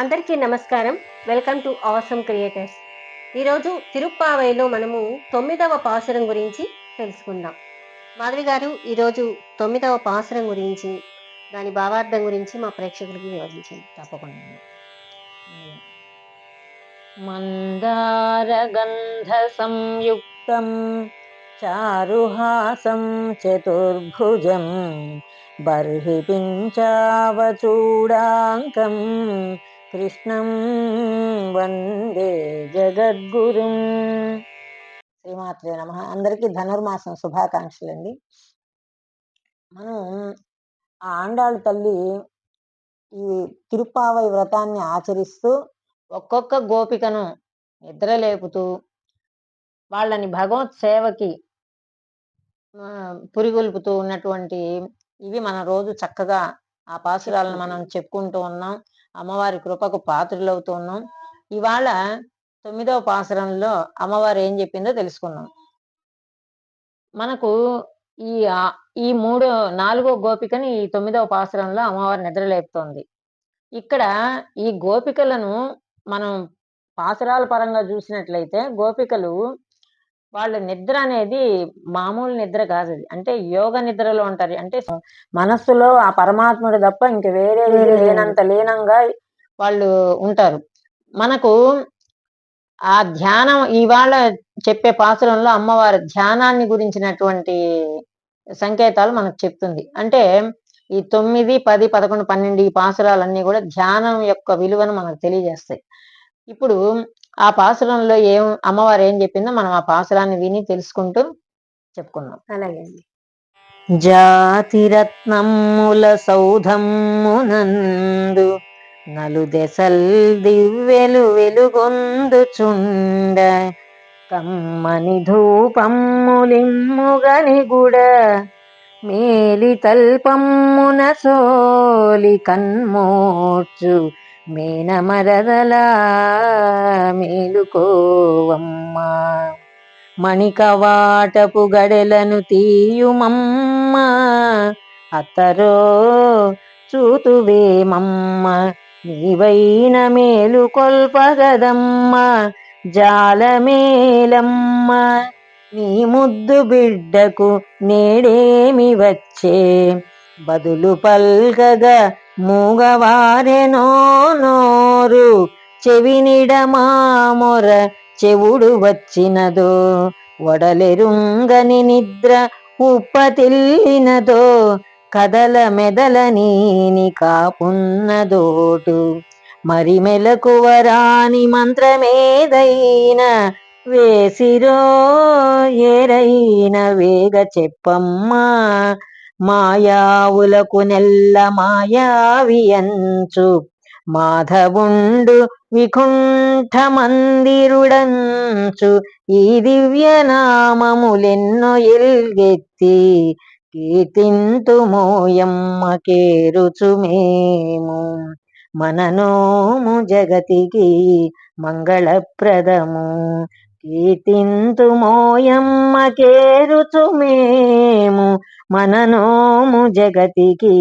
అందరికీ నమస్కారం. Welcome to awesome creators. ఈరోజు తిరుప్పావైలో మనము తొమ్మిదవ పాసురం గురించి తెలుసుకుందాం. మాధవి గారు ఈరోజు తొమ్మిదవ పాసురం గురించి దాని భావార్థం గురించి మా ప్రేక్షకులకి వివరించండి. తప్పకుండా. మందారగంధ సంయుక్తం చారుహాసం చతుర్భుజం బర్హి కృష్ణం వందే జగద్గురుం. శ్రీమాత్రే నమ. అందరికీ ధనుర్మాసం శుభాకాంక్షలు అండి మనం ఆ ఆండాళ్ళ తల్లి ఈ తిరుపావై వ్రతాన్ని ఆచరిస్తూ ఒక్కొక్క గోపికను నిద్రలేపుతూ వాళ్ళని భగవత్ సేవకి పురిగొల్పుతూ ఉన్నటువంటి ఇవి మన రోజు చక్కగా ఆ పాసురాలను మనం చెప్పుకుంటూ ఉన్నాం. అమ్మవారి కృపకు పాత్రులవుతూ ఉన్నాం ఇవాళ తొమ్మిదవ పాసరంలో అమ్మవారు ఏం చెప్పిందో తెలుసుకున్నాం మనకు ఈ ఈ మూడో నాలుగో గోపికని ఈ తొమ్మిదవ పాసరంలో అమ్మవారు నిద్రలేపుతోంది ఇక్కడ ఈ గోపికలను మనం పాసురాల పరంగా చూసినట్లయితే గోపికలు వాళ్ళ నిద్ర అనేది మామూలు నిద్ర కాదు అది అంటే యోగ నిద్రలో ఉంటారు. అంటే మనస్సులో ఆ పరమాత్ముడు తప్ప ఇంక వేరే వేరే లేనంత లీనంగా వాళ్ళు ఉంటారు. మనకు ఆ ధ్యానం ఇవాళ చెప్పే పాసురంలో అమ్మవారి ధ్యానాన్ని గురించినటువంటి సంకేతాలు మనకు చెప్తుంది. అంటే ఈ తొమ్మిది పది పదకొండు పన్నెండు ఈ పాసురాలన్నీ కూడా ధ్యానం యొక్క విలువను మనకు తెలియజేస్తాయి. ఇప్పుడు ఆ పాసురంలో ఏం అమ్మవారు ఏం చెప్పిందో మనం ఆ పాసురాన్ని విని తెలుసుకుంటూ చెప్పుకుందాం. అలాగే అండి. జాతిరత్నముల సౌధమ్మునందు నలు దెసల్ దివ్వెలు వెలుగొందుచుండ. కమ్మని ధూపమ్ములిమ్ముగని గుడ. మేలి తల్పమ్మున సోలి కన్మోర్చు. మేనమరదలా మేలుకోవమ్మా. మణికవాటపు గడెలను తీయుమమ్మ. అత్తరో చూతువేమమ్మ. నీవైన మేలు కొల్పగదమ్మ జాలమేలమ్మ. నీ ముద్దు బిడ్డకు నేడేమి వచ్చే? బదులు పల్కగా మూగవారెనో నోరు చెవినిడమామొర చెవుడు వచ్చినదో వడలెరుంగని నిద్ర ఉప్పతిల్లినదో కదల మెదల నీని కాపున్నదోటు. మరి మెలకువరాని మంత్రమేదైన వేసిరో ఏరైన వేగ చెప్పమ్మా మాయావులకు నెల్ల మాయావియంచు. మాధవుండు వికుంఠ మందిరుడంచు ఈ దివ్య నామములెన్నో ఎల్గెత్తి కీర్తింతు మోయమ్మ కేరుచు మేము. మననోము జగతికి మంగళప్రదము. కీర్తింతుమోయమ్మ కేరుచు మేము మననోము జగతికి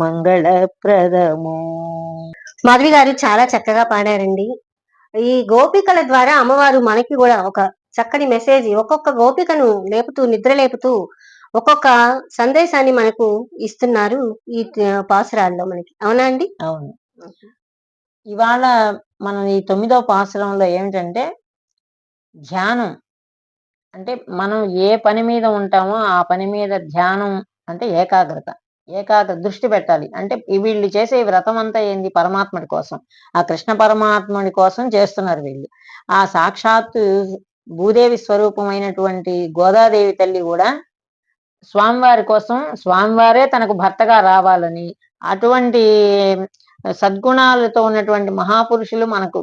మంగళప్రదము. మాధవి గారు చాలా చక్కగా పాడారండి. ఈ గోపికల ద్వారా అమ్మవారు మనకి కూడా ఒక చక్కని మెసేజ్ ఒక్కొక్క గోపికను లేపుతూ నిద్ర లేపుతూ ఒక్కొక్క సందేశాన్ని మనకు ఇస్తున్నారు ఈ పాసురాల్లో మనకి. అవునా అండి? అవును. ఇవాళ మనం ఈ తొమ్మిదవ పాసురంలో ఏమిటంటే ధ్యానం. అంటే మనం ఏ పని మీద ఉంటామో ఆ పని మీద ధ్యానం అంటే ఏకాగ్రత. ఏకాగ్ర దృష్టి పెట్టాలి. అంటే వీళ్ళు చేసే వ్రతం అంతా ఏంది? పరమాత్ముడి కోసం. ఆ కృష్ణ పరమాత్ముడి కోసం చేస్తున్నారు వీళ్ళు. ఆ సాక్షాత్తు భూదేవి స్వరూపమైనటువంటి గోదాదేవి తల్లి కూడా స్వామివారి కోసం స్వామివారే తనకు భర్తగా రావాలని అటువంటి సద్గుణాలతో ఉన్నటువంటి మహాపురుషులు మనకు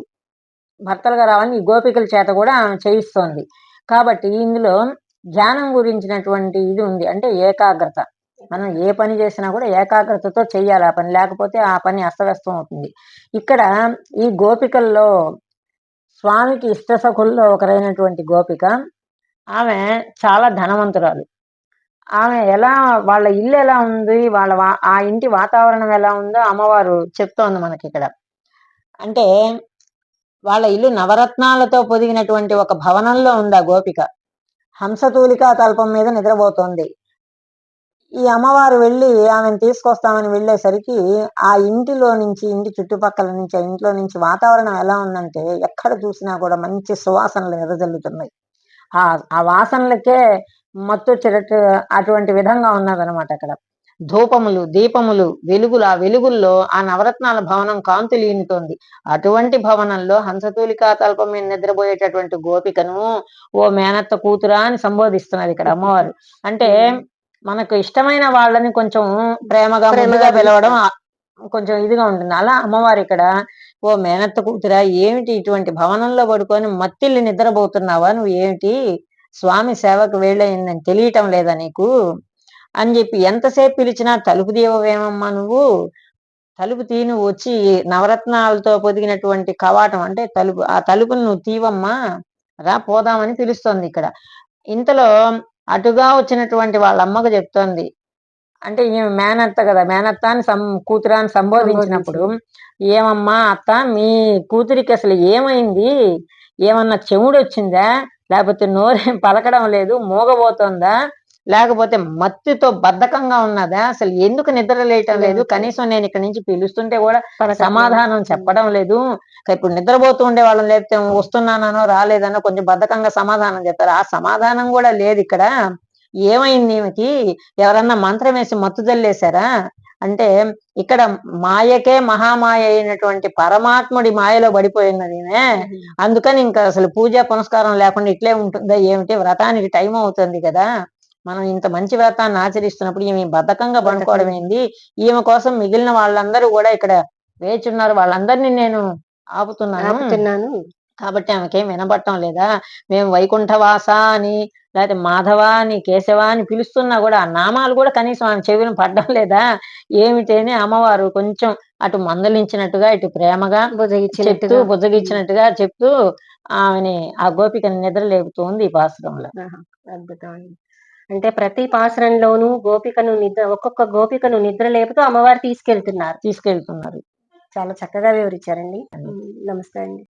భర్తలుగా రావాలని ఈ గోపికల చేత కూడా ఆమె చేయిస్తోంది. కాబట్టి ఇందులో ధ్యానం గురించినటువంటి ఇది ఉంది. అంటే ఏకాగ్రత. మనం ఏ పని చేసినా కూడా ఏకాగ్రతతో చేయాలి ఆ పని. లేకపోతే ఆ పని అస్తవ్యస్తం అవుతుంది. ఇక్కడ ఈ గోపికల్లో స్వామికి ఇష్టసఖుల్లో ఒకరైనటువంటి గోపిక ఆమె చాలా ధనవంతురాలు. ఆమె ఎలా వాళ్ళ ఇల్లు ఎలా ఉంది? వాళ్ళ వా- ఆ ఇంటి వాతావరణం ఎలా ఉందో అమ్మవారు చెప్తోంది మనకి ఇక్కడ అంటే వాళ్ళ ఇల్లు నవరత్నాలతో పొదిగినటువంటి ఒక భవనంలో ఉంది ఆ గోపిక? హంసతూలికా తల్పం మీద నిద్రపోతోంది. ఈ అమ్మవారు వెళ్ళి ఆమెను తీసుకొస్తామని వెళ్ళేసరికి ఆ ఇంటిలో నుంచి ఇంటి చుట్టుపక్కల నుంచి ఆ ఇంట్లో నుంచి వాతావరణం ఎలా ఉందంటే ఎక్కడ చూసినా కూడా మంచి సువాసనలు ఎదజల్లుతున్నాయి ఆ ఆ వాసనలకే మత్తు వచ్చేటట్టు అటువంటి విధంగా ఉన్నదనమాట అక్కడ. ధూపములు దీపములు వెలుగులు. ఆ వెలుగుల్లో ఆ నవరత్నాల భవనం కాంతులు ఈనుతోంది. అటువంటి భవనంలో హంసతూలికా తల్పం మీద నిద్రపోయేటటువంటి గోపికను ఓ మేనత్త కూతురా అని సంబోధిస్తున్నారు ఇక్కడ అమ్మవారు. అంటే మనకు ఇష్టమైన వాళ్ళని కొంచెం ప్రేమగా ప్రేమగా పిలవడం కొంచెం ఇదిగా ఉంటుంది. అలా అమ్మవారు ఇక్కడ ఓ మేనత్త కూతురా ఏమిటి ఇటువంటి భవనంలో పడుకొని మత్తిల్లి నిద్రపోతున్నావా? నువ్వు ఏమిటి? స్వామి సేవకు వేళ్ళయిందని తెలియటం లేదా నీకు? అని చెప్పి ఎంతసేపు పిలిచినా తలుపు దీవవేమమ్మా నువ్వు? తలుపు తీ నువ్వు వచ్చి నవరత్నాలతో పొదిగినటువంటి కవాటం అంటే తలుపు ఆ తలుపును నువ్వు తీవమ్మా రా పోదామని పిలుస్తోంది ఇక్కడ. ఇంతలో అటుగా వచ్చినటువంటి వాళ్ళ అమ్మకు చెప్తోంది. అంటే ఈమె మేనత్త కదా మేనత్త అని సం కూతురా అని సంబోధించినప్పుడు ఏమమ్మా అత్త మీ కూతురికి అసలు ఏమైంది? ఏమన్నా చెవుడు వచ్చిందా లేకపోతే నోరేం పలకడం లేదు మూగబోతోందా? లేకపోతే మత్తితో బద్ధకంగా ఉన్నదా? అసలు ఎందుకు నిద్ర లేయటం లేదు. కనీసం నేను ఇక్కడ నుంచి పిలుస్తుంటే కూడా. సమాధానం చెప్పడం లేదు. ఇప్పుడు నిద్రపోతూ ఉండే వాళ్ళని లేకపోతే వస్తున్నానో రాలేదనో కొంచెం బద్ధకంగా సమాధానం చెప్తారు. ఆ సమాధానం కూడా లేదు ఇక్కడ. ఏమైంది ఈమెకి ఎవరన్నా మంత్రం వేసి మత్తు జల్లేశారా? అంటే ఇక్కడ మాయకే మహామాయ అయినటువంటి పరమాత్ముడి మాయలో పడిపోయినది అందుకని ఇంకా అసలు పూజ పునస్కారం లేకుండా ఇట్లే ఉంటుందా ఏమిటి? వ్రతానికి టైం అవుతుంది కదా. మనం ఇంత మంచి వ్రతాన్ని ఆచరిస్తున్నప్పుడు ఈమె బద్ధకంగా పడుకోవడం ఏంది? ఈమె కోసం మిగిలిన వాళ్ళందరూ కూడా ఇక్కడ వేచి ఉన్నారు వాళ్ళందరినీ నేను ఆపుతున్నాను. కాబట్టి ఆమెకేం వినబడటం లేదా? మేము వైకుంఠవాస అని లేకపోతే మాధవ అని కేశవ అని పిలుస్తున్నా కూడా ఆ నామాలు కూడా కనీసం ఆమె చెవిన పడడం లేదా? ఏమిటని అమ్మవారు కొంచెం అటు మందలించినట్టుగా ఇటు ప్రేమగా చెప్తూ బుజ్జగిచ్చినట్టుగా చెప్తూ ఆమెని ఆ గోపికని నిద్ర లేపుతోంది ఈ పాశ్రంలో ఆహా, అద్భుతమైంది. అంటే ప్రతి పాసరంలోనూ గోపికను నిద్ర ఒక్కొక్క గోపికను నిద్ర లేపుతూ అమ్మవారు తీసుకెళ్తున్నారు. తీసుకెళ్తున్నారు. చాలా చక్కగా వివరించారండి. నమస్తే అండి.